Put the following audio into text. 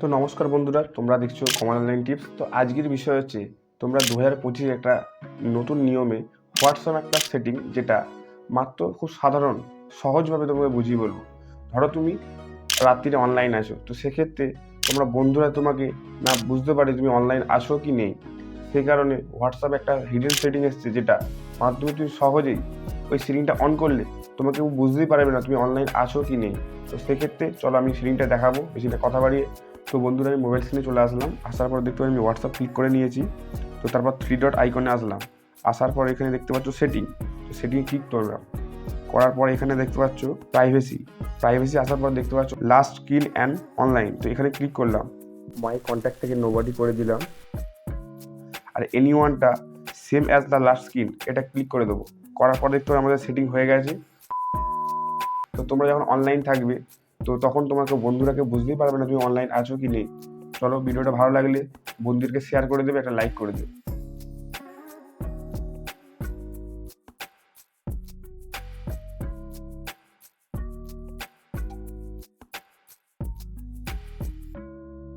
তো নমস্কার বন্ধুরা, তোমরা দেখছ কমন অনলাইন টিপস তো আজকের বিষয় হচ্ছে, তোমরা দু হাজার পঁচিশে একটা নতুন নিয়মে হোয়াটসঅ্যাপ একটা সেটিং যেটা মাত্র খুব সাধারণ, সহজভাবে তোমাকে বুঝিয়ে বলব। ধরো তুমি রাত্রিরে অনলাইন আছো, তো সেক্ষেত্রে তোমরা বন্ধুরা তোমাকে না বুঝতে পারে তুমি অনলাইন আসো কি নেই। সেই কারণে হোয়াটসঅ্যাপ একটা হিডেন সেটিং এসছে, যেটা মাধ্যমে তুমি সহজেই ওই সেটিংটা অন করলে তোমাকে বুঝতেই পারবে না তুমি অনলাইন আসো কি নেই। তো সেক্ষেত্রে চলো আমি সেটিংটা দেখাবো বেশিটা কথা বাড়িয়ে তো বন্ধুরা, আমি মোবাইল স্ক্রিনে চলে আসলাম। আসার পর দেখতে আমি হোয়াটসঅ্যাপ ক্লিক করে নিয়েছি। তো তারপর থ্রি ডট আইকনে আসলাম। আসার পর এখানে দেখতে পাচ্ছ সেটিং তো সেটিংয়ে ক্লিক করলাম। করার পর এখানে দেখতে পাচ্ছ প্রাইভেসি প্রাইভেসি আসার পর দেখতে পাচ্ছ লাস্ট কিল অ্যান্ড অনলাইন তো এখানে ক্লিক করলাম। মাই কন্ট্যাক্ট থেকে নোবডি করে দিলাম। আর এনি ওয়ানটা same as the last screen এটা ক্লিক করে দেবো। করার পর দেখতে আমাদের সেটিং হয়ে গেছে। তো তোমরা যখন অনলাইন থাকবে তো তখন তোমাকে বন্ধুরাকে বুঝতেই পারবে না তুমি অনলাইন আছো কি নেই। চলো ভিডিওটা ভালো লাগলে বন্ধুদেরকে শেয়ার করে দেবে, একটা লাইক করে দেবে।